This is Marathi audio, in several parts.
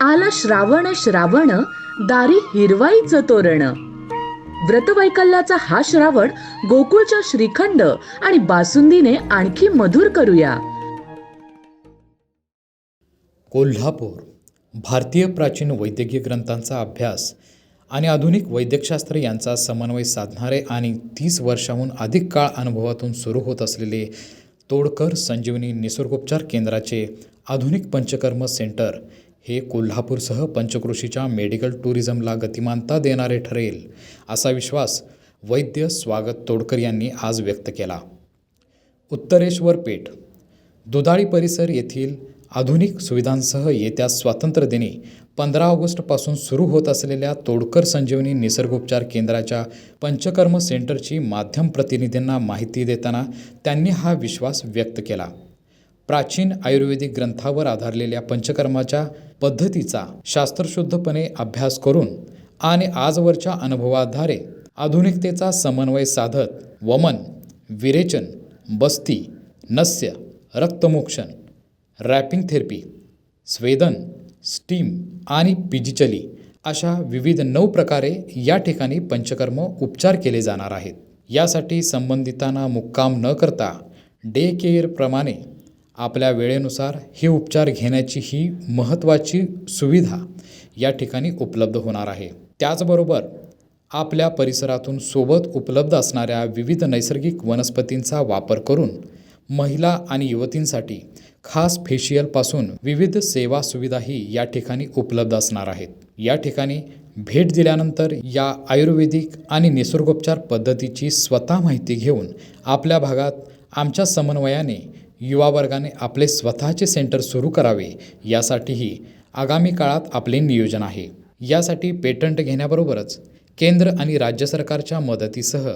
आला श्रावण श्रावण दारी हिरवाईचं तोरण. व्रतवैकल्याचा हा श्रावण गोकुळच्या श्रीखंड आणि बासुंदीने आणखी मधुर करूया. कोल्हापूर भारतीय प्राचीन वैद्यकीय ग्रंथांचा अभ्यास आणि आधुनिक वैद्यकशास्त्र यांचा समन्वय साधणारे आणि तीस वर्षाहून अधिक काळ अनुभवातून सुरू होत असलेले तोडकर संजीवनी निसर्गोपचार केंद्राचे आधुनिक पंचकर्म सेंटर हे कोल्हापूरसह पंचक्रोशीच्या मेडिकल टुरिझमला गतिमानता देणारे ठरेल असा विश्वास वैद्य स्वागत तोडकर यांनी आज व्यक्त केला. उत्तरेश्वर पेठ. दुधाळी परिसर येथील आधुनिक सुविधांसह येत्या स्वातंत्र्यदिनी पंधरा ऑगस्टपासून सुरू होत असलेल्या तोडकर संजीवनी निसर्गोपचार केंद्राच्या पंचकर्म सेंटरची माध्यम प्रतिनिधींना माहिती देताना त्यांनी हा विश्वास व्यक्त केला. प्राचीन आयुर्वेदिक ग्रंथावर आधारलेल्या पंचकर्माच्या पद्धतीचा शास्त्रशुद्धपणे अभ्यास करून आणि आजवरच्या अनुभवाधारे आधुनिकतेचा समन्वय साधत वमन विरेचन बस्ती नस्य रक्तमोक्षण रॅपिंग थेरपी स्वेदन स्टीम आणि पिजिचली अशा विविध नऊ प्रकारे या ठिकाणी पंचकर्म उपचार केले जाणार आहेत. यासाठी संबंधितांना मुक्काम न करता डे केअरप्रमाणे आपल्या वेळेनुसार हे उपचार घेण्याची ही महत्त्वाची सुविधा या ठिकाणी उपलब्ध होणार आहे. त्याचबरोबर आपल्या परिसरातून सोबत उपलब्ध असणाऱ्या विविध नैसर्गिक वनस्पतींचा वापर करून महिला आणि युवतींसाठी खास फेशियलपासून विविध सेवा सुविधाही या ठिकाणी उपलब्ध असणार आहेत. या ठिकाणी भेट दिल्यानंतर या आयुर्वेदिक आणि निसर्गोपचार पद्धतीची स्वतः माहिती घेऊन आपल्या भागात आमच्या समन्वयाने युवा वर्गाने आपले स्वतःचे सेंटर सुरू करावे यासाठीही आगामी काळात आपले नियोजन आहे. यासाठी पेटंट घेण्याबरोबरच केंद्र आणि राज्य सरकारच्या मदतीसह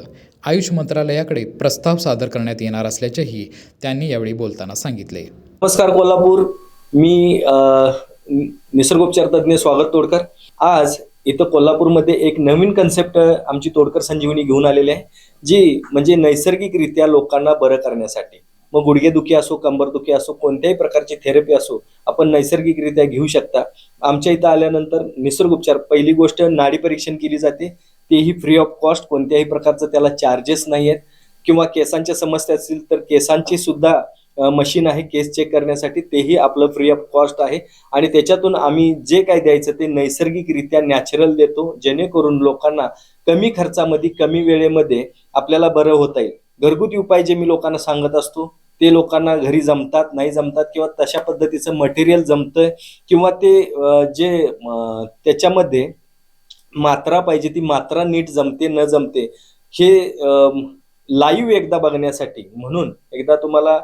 आयुष मंत्रालयाकडे प्रस्ताव सादर करण्यात येणार असल्याचेही त्यांनी यावेळी बोलताना सांगितले. नमस्कार कोल्हापूर. मी नि- निसर्गोपचार तज्ज्ञ स्वागत तोडकर. आज इथं कोल्हापूरमध्ये एक नवीन कन्सेप्ट आमची तोडकर संजीवनी घेऊन आलेली आहे जी म्हणजे नैसर्गिकरित्या लोकांना बरं करण्यासाठी. मग गुडघेदुखी असो कंबरदुखी असो कोणत्याही प्रकारची थेरपी असो आपण नैसर्गिकरित्या घेऊ शकता. आमच्या इथं आल्यानंतर निसर्ग उपचार पहिली गोष्ट नाडी परीक्षण केली जाते. तेही फ्री ऑफ कॉस्ट कोणत्याही प्रकारचं त्याला चार्जेस नाही आहेत किंवा केसांच्या समस्या असतील तर केसांची सुद्धा मशीन आहे केस चेक करण्यासाठी. तेही आपलं फ्री ऑफ कॉस्ट आहे. आणि त्याच्यातून आम्ही जे काय द्यायचं ते नैसर्गिकरित्या नॅचरल देतो जेणेकरून लोकांना कमी खर्चामध्ये कमी वेळेमध्ये आपल्याला बरं होता येईल. घरगुती उपाय जे मी लोकांना सांगत असतो ते लोकांना घरी जमतात नाही जमतात किंवा तशा पद्धतीचं मटेरियल जमतंय किंवा ते जे त्याच्यामध्ये मात्रा पाहिजे ती मात्रा नीट जमते न जमते हे लाईव्ह एकदा बघण्यासाठी म्हणून एकदा तुम्हाला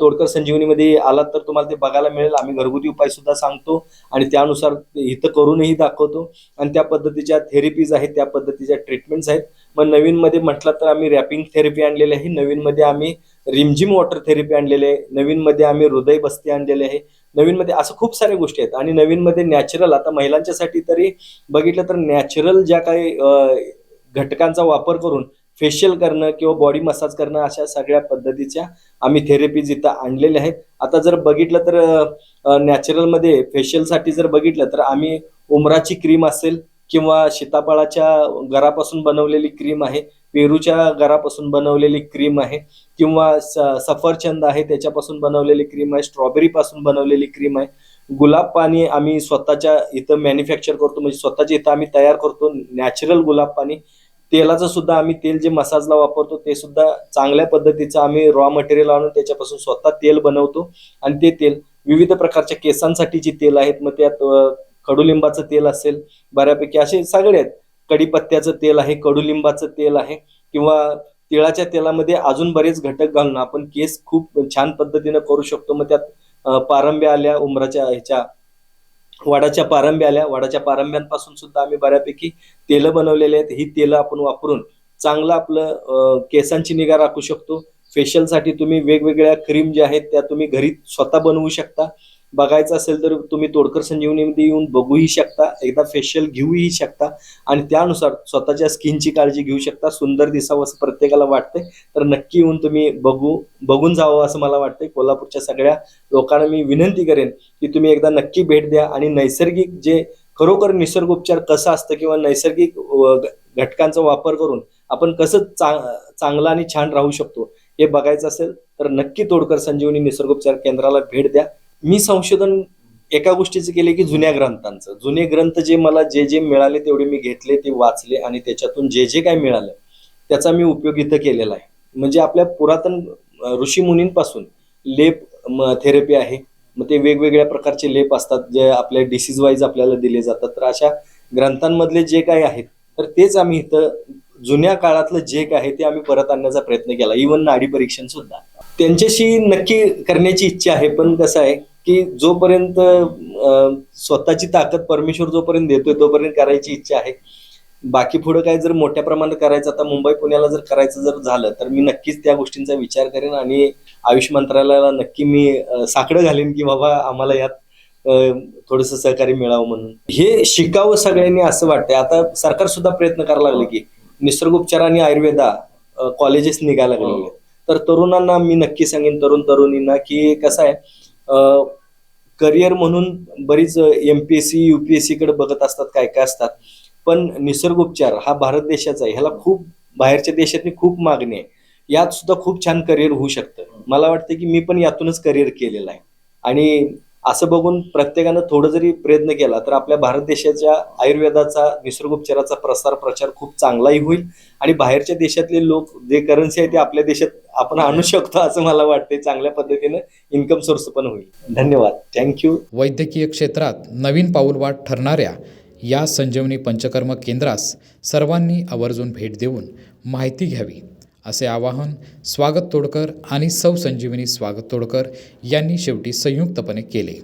तोडकर संजीवनीमध्ये आलात तर तुम्हाला ते बघायला मिळेल. आम्ही घरगुती उपाय सुद्धा सांगतो आणि त्यानुसार इथं करूनही दाखवतो. आणि त्या पद्धतीच्या थेरपीज आहेत त्या पद्धतीच्या ट्रीटमेंट्स आहेत. मग नवीनमध्ये म्हटलं तर आम्ही रॅपिंग थेरपी आणलेली आहे. नवीनमध्ये आम्ही रिमझिम वॉटर थेरपी आणलेली आहे नवीनमध्ये आम्ही हृदय बस्ती आणलेले आहे. नवीनमध्ये असं खूप साऱ्या गोष्टी आहेत. आणि नवीनमध्ये नॅचरल आता महिलांच्यासाठी तरी बघितलं तर नॅचरल ज्या काही घटकांचा वापर करून फेशियल करणं किंवा बॉडी मसाज करणं अशा सगळ्या पद्धतीच्या आम्ही थेरपीज इथं आणलेल्या आहेत. आता जर बघितलं तर नॅचरलमध्ये फेशियलसाठी जर बघितलं तर आम्ही उमराची क्रीम असेल किंवा सीताफळाच्या घरापासून बनवलेली क्रीम आहे. पेरूच्या गरापासून बनवलेली क्रीम आहे किंवा स- सफरचंद आहे त्याच्यापासून बनवलेली क्रीम आहे स्ट्रॉबेरी पासून बनवलेली क्रीम आहे. गुलाब पाणी आम्ही स्वतःच्या इथं मॅन्युफॅक्चर करतो म्हणजे स्वतःच्या इथं आम्ही तयार करतो नॅचरल गुलाब पाणी. तेलाचं सुद्धा आम्ही तेल जे मसाजला वापरतो ते सुद्धा चांगल्या पद्धतीचं आम्ही रॉ मटेरियल आणून त्याच्यापासून स्वतः तेल बनवतो. आणि ते तेल विविध प्रकारच्या केसांसाठी जे तेल आहेत मग त्यात कडुलिंबाचं तेल असेल बऱ्यापैकी असे सगळे आहेत. कढीपत्त्याचं तेल आहे कडुलिंबाचं तेल आहे किंवा तिळाच्या तेलामध्ये अजून बरेच घटक घालून आपण केस खूप छान पद्धतीनं करू शकतो. मग त्यात पारंब्या आल्या उमराच्या ह्याच्या वडाच्या पारंब्या आल्या. वाडाच्या पारंब्यांपासून सुद्धा आम्ही बऱ्यापैकी तेलं बनवलेले आहेत. ही तेलं आपण वापरून चांगलं आपलं केसांची निगा राखू शकतो. फेशियलसाठी तुम्ही वेगवेगळ्या क्रीम ज्या आहेत त्या तुम्ही घरी स्वतः बनवू शकता. बघायचं असेल तर तुम्ही तोडकर संजीवनीमध्ये येऊन बघूही शकता एकदा फेशियल घेऊही शकता आणि त्यानुसार स्वतःच्या स्किनची काळजी घेऊ शकता. सुंदर दिसावं असं प्रत्येकाला वाटतंय. तर नक्की येऊन तुम्ही बघू बघून जावं असं मला वाटतंय. कोल्हापूरच्या सगळ्या लोकांना मी विनंती करेन की तुम्ही एकदा नक्की भेट द्या आणि नैसर्गिक जे खरोखर निसर्गोपचार कसं असतं किंवा नैसर्गिक घटकांचा वापर करून आपण कसं चा- चांगलं आणि छान राहू शकतो हे बघायचं असेल तर नक्की तोडकर संजीवनी निसर्गोपचार केंद्राला भेट द्या. मी संशोधन एका गोष्टीचं केले की जुन्या ग्रंथांचं. जुने ग्रंथ जे मला जे जे मिळाले तेवढे मी घेतले ते वाचले आणि त्याच्यातून जे जे काय मिळालं त्याचा मी उपयोग इथं केलेला आहे. म्हणजे आपल्या पुरातन ऋषी ऋषीमुनींपासून लेप थेरपी आहे. मग ते वेगवेगळ्या प्रकारचे लेप असतात जे आपल्या डिसीज वाईज आपल्याला दिले जातात. तर अशा ग्रंथांमधले जे काही आहेत तर तेच आम्ही इथं जुन्या काळातलं जे काय आहे ते आम्ही परत आणण्याचा प्रयत्न केला. इवन नाडी परीक्षण सुद्धा. त्यांच्याशी नक्की करण्याची इच्छा आहे पण कसं आहे की जोपर्यंत स्वतःची ताकद परमेश्वर जोपर्यंत देतोय तोपर्यंत करायची इच्छा आहे. बाकी पुढे काय जर मोठ्या प्रमाणात करायचं आता मुंबई पुण्याला जर करायचं जर झालं तर मी नक्कीच त्या गोष्टींचा विचार करेन आणि आयुष मंत्रालयाला नक्की मी साकडं घालेन की बाबा आम्हाला यात थोडस सहकार्य मिळावं म्हणून. हे शिकावं सगळ्यांनी असं वाटतंय. आता सरकार सुद्धा प्रयत्न करायला लागले की निसर्गोपचार आणि आयुर्वेदा कॉलेजेस निघायला लागलेले तर तरुणांना मी नक्की सांगेन तरुण तरुणींना की कसं आहे करिअर म्हणून बरीच M P S C U P S सीकडे बघत असतात काय काय असतात. पण निसर्गोपचार हा भारत देशाचा आहे. ह्याला खूप बाहेरच्या देशातनी खूप मागणी आहे. यात सुद्धा खूप छान करिअर होऊ शकतं. मला वाटतं की मी पण यातूनच करिअर केलेलं आहे. आणि असं बघून प्रत्येकानं थोडं जरी प्रयत्न केला तर आपल्या भारत देशाच्या आयुर्वेदाचा निसर्गोपचाराचा प्रसार प्रचार खूप चांगलाही होईल. आणि बाहेरच्या देशातले लोक जे करन्सी आहे ते आपल्या देशात आपण आणू शकतो असं मला वाटते चांगल्या पद्धतीनं इन्कम सोर्स पण होईल. धन्यवाद. थँक्यू वैद्यकीय क्षेत्रात नवीन पाऊलवाट ठरणाऱ्या या संजीवनी पंचकर्म केंद्रास सर्वांनी आवर्जून भेट देऊन माहिती घ्यावी. असे आवाहन स्वागत तोडकर आणि सौ संजीवनी स्वागत तोडकर यांनी शेवटी संयुक्तपणे केले.